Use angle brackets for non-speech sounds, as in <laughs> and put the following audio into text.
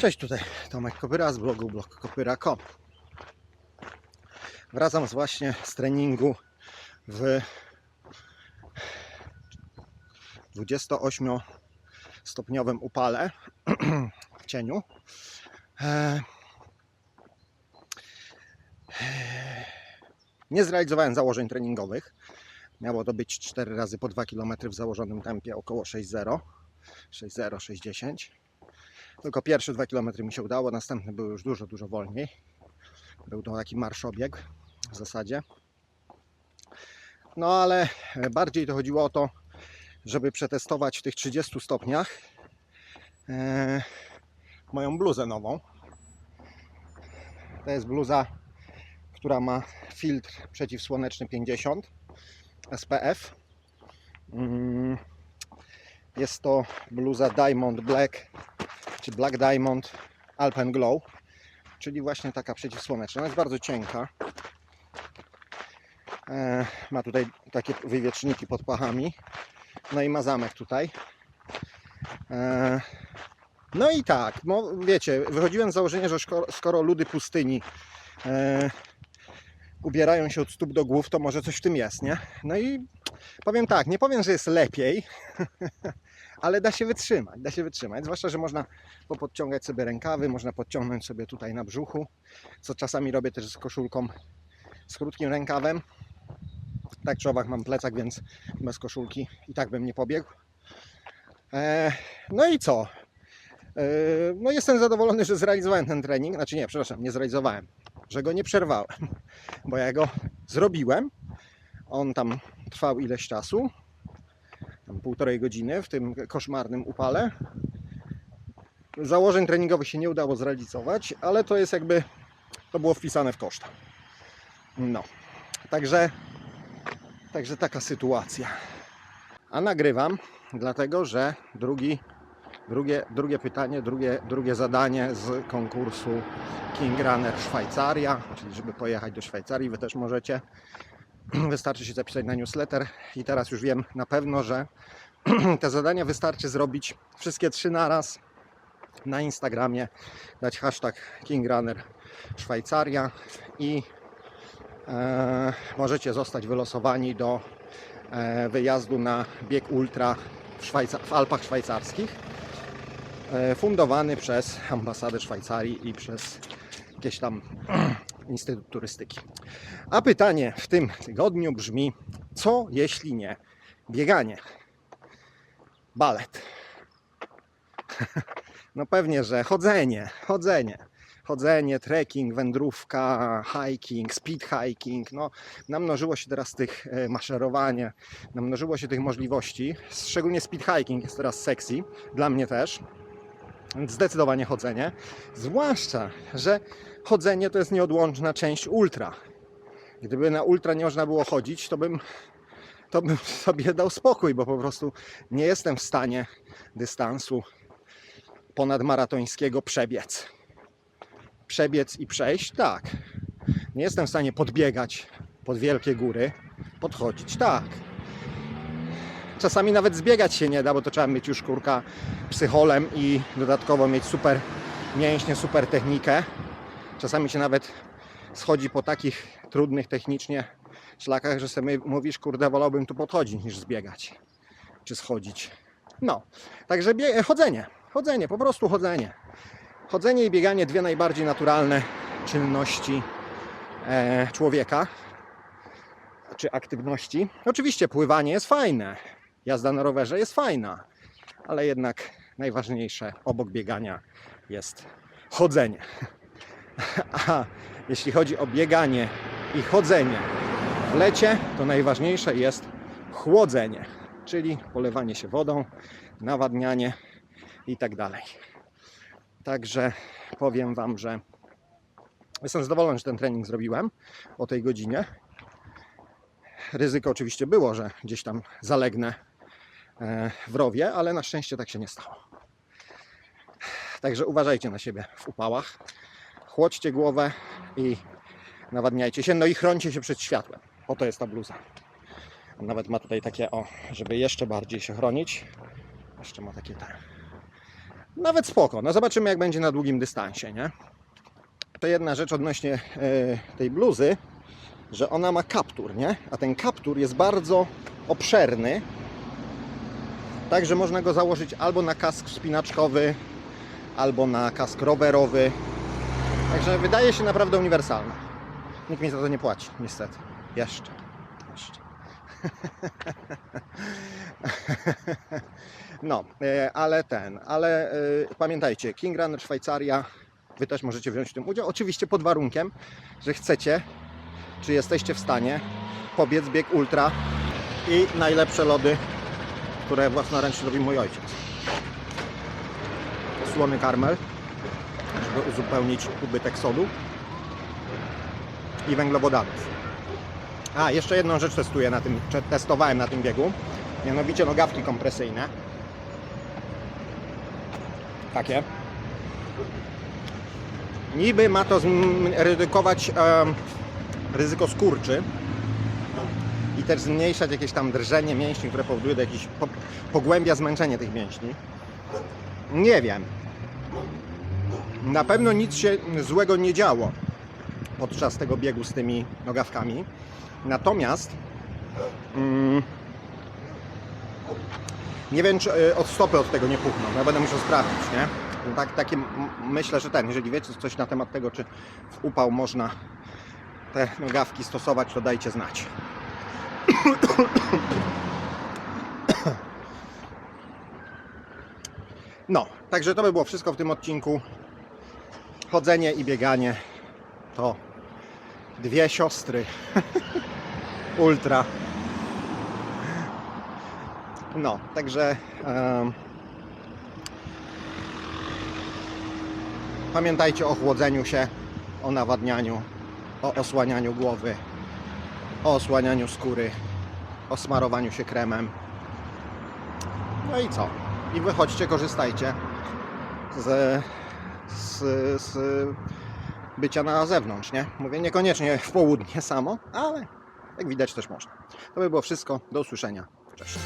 Cześć, tutaj Tomek Kopyra z blogu blogkopyra.com Wracam z właśnie z treningu w 28 stopniowym upale <clears throat> w cieniu. E, Nie zrealizowałem założeń treningowych. Miało to być 4 razy po 2 km w założonym tempie około 6.0, 6.0, 6.10. Tylko pierwsze 2 km mi się udało, następne były już dużo, dużo wolniej. Był to taki marszobieg w zasadzie. No ale bardziej to chodziło o to, żeby przetestować w tych 30 stopniach e, moją bluzę nową. To jest bluza, która ma filtr przeciwsłoneczny 50 SPF. Mm, Jest to bluza Diamond Black czy Black Diamond Alpen Glow, czyli właśnie taka przeciwsłoneczna. Ona jest bardzo cienka. E, Ma tutaj takie wywieczniki pod pachami. No i ma zamek tutaj. E, No i tak, no wiecie, wychodziłem z założenia, że skoro ludy pustyni e, ubierają się od stóp do głów, to może coś w tym jest, nie? No i powiem tak, nie powiem, że jest lepiej, <laughs> ale da się wytrzymać, da się wytrzymać. Zwłaszcza, że można popodciągać sobie rękawy, można podciągnąć sobie tutaj na brzuchu, co czasami robię też z koszulką z krótkim rękawem. Tak czy owak mam plecak, więc bez koszulki i tak bym nie pobiegł. E, no i co? E, no jestem zadowolony, że zrealizowałem ten trening. Znaczy nie, przepraszam, nie zrealizowałem. Że go nie przerwałem, bo ja go zrobiłem. On tam trwał ileś czasu, półtorej godziny w tym koszmarnym upale. Założeń treningowych się nie udało zrealizować, ale to jest jakby, to było wpisane w koszta. No, także, także taka sytuacja. A nagrywam, dlatego że drugi, drugie, drugie pytanie, drugie, drugie zadanie z konkursu King Runner Szwajcaria, czyli żeby pojechać do Szwajcarii, Wy też możecie. <clears throat> Wystarczy się zapisać na newsletter i teraz już wiem na pewno, że <clears throat> te zadania wystarczy zrobić wszystkie trzy naraz na Instagramie, dać hashtag King Runner Szwajcaria i e, możecie zostać wylosowani do e, wyjazdu na bieg ultra w, Szwajca- w Alpach Szwajcarskich, e, fundowany przez ambasadę Szwajcarii i przez jakieś tam <clears throat> Instytut Turystyki. A pytanie w tym tygodniu brzmi: co jeśli nie bieganie? Balet. <laughs> No pewnie, że chodzenie, chodzenie. Chodzenie, trekking, wędrówka, hiking, speed hiking. No, namnożyło się teraz tych e, maszerowanie, namnożyło się tych możliwości. Szczególnie speed hiking jest teraz sexy, dla mnie też. Zdecydowanie chodzenie. Zwłaszcza, że chodzenie to jest nieodłączna część ultra. Gdyby na ultra nie można było chodzić, to bym, to bym <laughs> sobie dał spokój, bo po prostu nie jestem w stanie dystansu ponadmaratońskiego przebiec. Przebiec i przejść, tak. Nie jestem w stanie podbiegać pod wielkie góry, podchodzić, tak. Czasami nawet zbiegać się nie da, bo to trzeba mieć już kurka psycholem i dodatkowo mieć super mięśnie, super technikę. Czasami się nawet schodzi po takich trudnych technicznie szlakach, że sobie mówisz, kurde, wolałbym tu podchodzić niż zbiegać czy schodzić. No, także chodzenie, chodzenie, po prostu chodzenie. Chodzenie i bieganie dwie najbardziej naturalne czynności e, człowieka czy aktywności. Oczywiście pływanie jest fajne, jazda na rowerze jest fajna, ale jednak najważniejsze obok biegania jest chodzenie. <laughs> A jeśli chodzi o bieganie i chodzenie w lecie, to najważniejsze jest chłodzenie, czyli polewanie się wodą, nawadnianie i tak dalej. Także powiem Wam, że jestem zadowolony, że ten trening zrobiłem o tej godzinie. Ryzyko oczywiście było, że gdzieś tam zalegnę w rowie, ale na szczęście tak się nie stało. Także uważajcie na siebie w upałach. Chłodźcie głowę i nawadniajcie się, no i chroncie się przed światłem. Oto jest ta bluza. Nawet ma tutaj takie, o, żeby jeszcze bardziej się chronić. Jeszcze ma takie te nawet spoko. No zobaczymy jak będzie na długim dystansie, nie? To jedna rzecz odnośnie e, tej bluzy, że ona ma kaptur, nie? A ten kaptur jest bardzo obszerny, także można go założyć albo na kask wspinaczkowy, albo na kask rowerowy. Także wydaje się naprawdę uniwersalna. Nikt mi za to nie płaci, niestety. Jeszcze. Jeszcze. <laughs> No, e, ale ten, ale e, pamiętajcie, King Runner Szwajcaria, Wy też możecie wziąć w tym udział, oczywiście pod warunkiem, że chcecie, czy jesteście w stanie pobiec bieg ultra i najlepsze lody, które własnoręcznie robi mój ojciec. Słony karmel, żeby uzupełnić ubytek sodu i węglowodanów. A, jeszcze jedną rzecz testuję na tym, testowałem na tym biegu, mianowicie nogawki kompresyjne. Takie. Niby ma to zredukować em, ryzyko skurczy też zmniejszać jakieś tam drżenie mięśni, które powoduje do jakichś po, pogłębia zmęczenie tych mięśni. Nie wiem. Na pewno nic się złego nie działo podczas tego biegu z tymi nogawkami. Natomiast mm, nie wiem, czy y, od stopy od tego nie puchną. Ja będę musiał sprawdzić, nie? Tak, takie myślę, że ten, jeżeli wiecie coś na temat tego, czy w upał można te nogawki stosować, to dajcie znać. <coughs> No, także to by było wszystko w tym odcinku. Chodzenie i bieganie to dwie siostry <laughs> ultra. No, także em, pamiętajcie o chłodzeniu się, o nawadnianiu, o osłanianiu głowy, o osłanianiu skóry, o smarowaniu się kremem. No i co? I wychodźcie, korzystajcie z, z, z bycia na zewnątrz, nie? Mówię niekoniecznie w południe samo, ale jak widać też można. To by było wszystko. Do usłyszenia. Cześć.